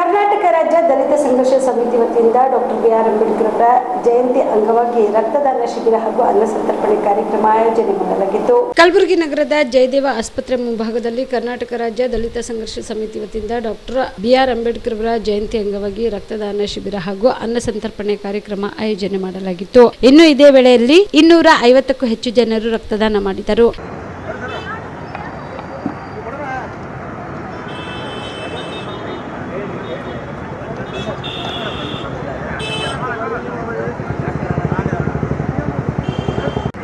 ಕರ್ನಾಟಕ ರಾಜ್ಯ ದಲಿತ ಸಂಘರ್ಷ ಸಮಿತಿ ವತಿಯಿಂದ ಡಾಕ್ಟರ್ ಬಿ ಆರ್ ಅಂಬೇಡ್ಕರ್ ಅವರ ಜಯಂತಿ ಅಂಗವಾಗಿ ರಕ್ತದಾನ ಶಿಬಿರ ಹಾಗೂ ಅನ್ನ ಸಂತರ್ಪಣೆ ಕಾರ್ಯಕ್ರಮ ಆಯೋಜನೆ ಮಾಡಲಾಗಿತ್ತು. ಕಲಬುರಗಿ ನಗರದ ಜಯದೇವ ಆಸ್ಪತ್ರೆ ಮುಂಭಾಗದಲ್ಲಿ ಕರ್ನಾಟಕ ರಾಜ್ಯ ದಲಿತ ಸಂಘರ್ಷ ಸಮಿತಿ ವತಿಯಿಂದ ಡಾಕ್ಟರ್ ಬಿ ಆರ್ ಅಂಬೇಡ್ಕರ್ ಅವರ ಜಯಂತಿ ಅಂಗವಾಗಿ ರಕ್ತದಾನ ಶಿಬಿರ ಹಾಗೂ ಅನ್ನ ಸಂತರ್ಪಣೆ ಕಾರ್ಯಕ್ರಮ ಆಯೋಜನೆ ಮಾಡಲಾಗಿತ್ತು. ಇನ್ನು ಇದೇ ವೇಳೆಯಲ್ಲಿ ಇನ್ನೂರ ಐವತ್ತಕ್ಕೂ ಹೆಚ್ಚು ಜನರು ರಕ್ತದಾನ ಮಾಡಿದರು.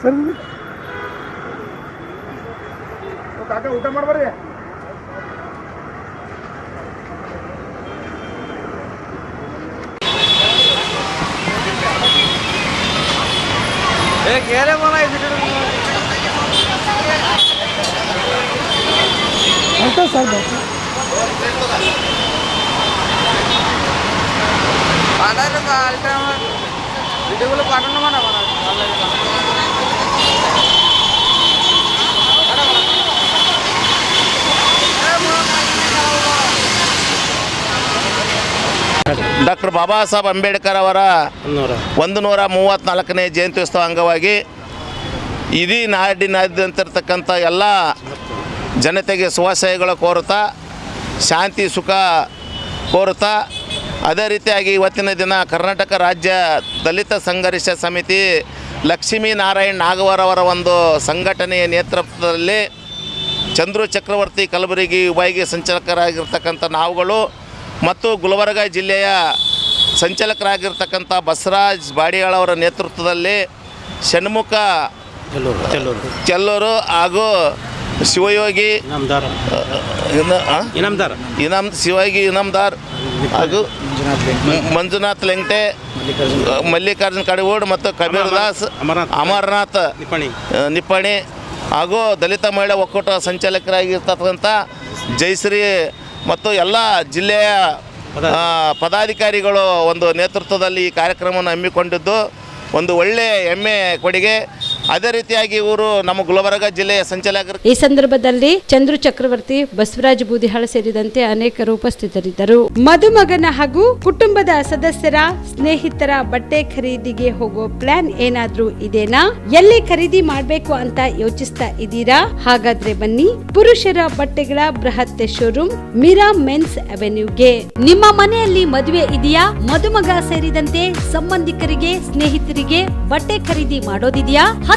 ಸರ್ ಕಾಕ ಊಟ ಮಾಡ್ಬಾರ್ರಿ ಏ ಕೇರೆ ಮನ ಅಂತ ಸರ್ പാടായിരുന്നു ആൾക്കാർ വീഡിയോകൾ പാടണം വേണം ಡಾಕ್ಟರ್ ಬಾಬಾ ಸಾಹೇಬ್ ಅಂಬೇಡ್ಕರ್ ಅವರ ಒಂದು ನೂರ ಮೂವತ್ತ್ನಾಲ್ಕನೇ ಜಯಂತ್ಯುತ್ಸವ ಅಂಗವಾಗಿ ಇಡೀ ನಾಡಿನಾದ್ಯಂತಿರ್ತಕ್ಕಂಥ ಎಲ್ಲ ಜನತೆಗೆ ಶುಭಾಶಯಗಳು ಕೋರುತ್ತಾ ಶಾಂತಿ ಸುಖ ಕೋರುತ್ತಾ ಅದೇ ರೀತಿಯಾಗಿ ಇವತ್ತಿನ ದಿನ ಕರ್ನಾಟಕ ರಾಜ್ಯ ದಲಿತ ಸಂಘರ್ಷ ಸಮಿತಿ ಲಕ್ಷ್ಮೀ ನಾರಾಯಣ್ ನಾಗವರ್ ಅವರ ಒಂದು ಸಂಘಟನೆಯ ನೇತೃತ್ವದಲ್ಲಿ ಚಂದ್ರು ಚಕ್ರವರ್ತಿ ಕಲಬುರಗಿ ವಿಭಾಗೀಯ ಸಂಚಾಲಕರಾಗಿರ್ತಕ್ಕಂಥ ನಾವುಗಳು ಮತ್ತು ಗುಲ್ಬರ್ಗ ಜಿಲ್ಲೆಯ ಸಂಚಾಲಕರಾಗಿರ್ತಕ್ಕಂಥ ಬಸವರಾಜ್ ಬಾಡಿಯಾಳ್ ಅವರ ನೇತೃತ್ವದಲ್ಲಿ ಷಣ್ಮುಖ ಚೆಲ್ಲೂರು ಹಾಗೂ ಶಿವಯೋಗಿ ಇನಾಮದಾರ? ಇನಾಮ್ ಶಿವಯೋಗಿ ಇನಾಮ್ದಾರ್ ಹಾಗೂ ಮಂಜುನಾಥ್ ಲೆಂಗ್ಟೆ ಮಲ್ಲಿಕಾರ್ಜುನ್ ಕಡಿಗೋಡ್ ಮತ್ತು ಕಬೀರ್ ದಾಸ್ ಅಮರನಾಥ್. ನಿಪ್ಪಾಣಿ ಹಾಗೂ ದಲಿತ ಮಹಿಳಾ ಒಕ್ಕೂಟ ಸಂಚಾಲಕರಾಗಿರ್ತಕ್ಕಂಥ ಜಯಶ್ರೀ ಮತ್ತು ಎಲ್ಲ ಜಿಲ್ಲೆಯ ಪದಾಧಿಕಾರಿಗಳು ಒಂದು ನೇತೃತ್ವದಲ್ಲಿ ಈ ಕಾರ್ಯಕ್ರಮವನ್ನು ಹಮ್ಮಿಕೊಂಡಿದ್ದು ಒಂದು ಒಳ್ಳೆಯ ಹೆಮ್ಮೆ ಕೊಡುಗೆ. ಅದೇ ರೀತಿಯಾಗಿ ಇವರು ನಮ್ಮ ಗುಲ್ಬರ್ಗ ಜಿಲ್ಲೆಯ ಸಂಚಾಲಕರು ಈ ಸಂದರ್ಭದಲ್ಲಿ ಚಂದ್ರು ಚಕ್ರವರ್ತಿ, ಬಸವರಾಜ ಬೂದಿಹಾಳ ಸೇರಿದಂತೆ ಅನೇಕರು ಉಪಸ್ಥಿತರಿದ್ದರು. ಮದುಮಗನ ಹಾಗೂ ಕುಟುಂಬದ ಸದಸ್ಯರ ಸ್ನೇಹಿತರ ಬಟ್ಟೆ ಖರೀದಿಗೆ ಹೋಗೋ ಪ್ಲಾನ್ ಏನಾದ್ರೂ ಇದೇನಾ? ಎಲ್ಲಿ ಖರೀದಿ ಮಾಡಬೇಕು ಅಂತ ಯೋಚಿಸ್ತಾ ಇದ್ದೀರಾ? ಹಾಗಾದ್ರೆ ಬನ್ನಿ, ಪುರುಷರ ಬಟ್ಟೆಗಳ ಬೃಹತ್ ಶೋರೂಮ್ ಮೀರಾ ಮೆನ್ಸ್ ಅವೆನ್ಯೂಗೆ. ನಿಮ್ಮ ಮನೆಯಲ್ಲಿ ಮದುವೆ ಇದೆಯಾ? ಮದುಮಗ ಸೇರಿದಂತೆ ಸಂಬಂಧಿಕರಿಗೆ, ಸ್ನೇಹಿತರಿಗೆ ಬಟ್ಟೆ ಖರೀದಿ ಮಾಡೋದಿದೆಯಾ?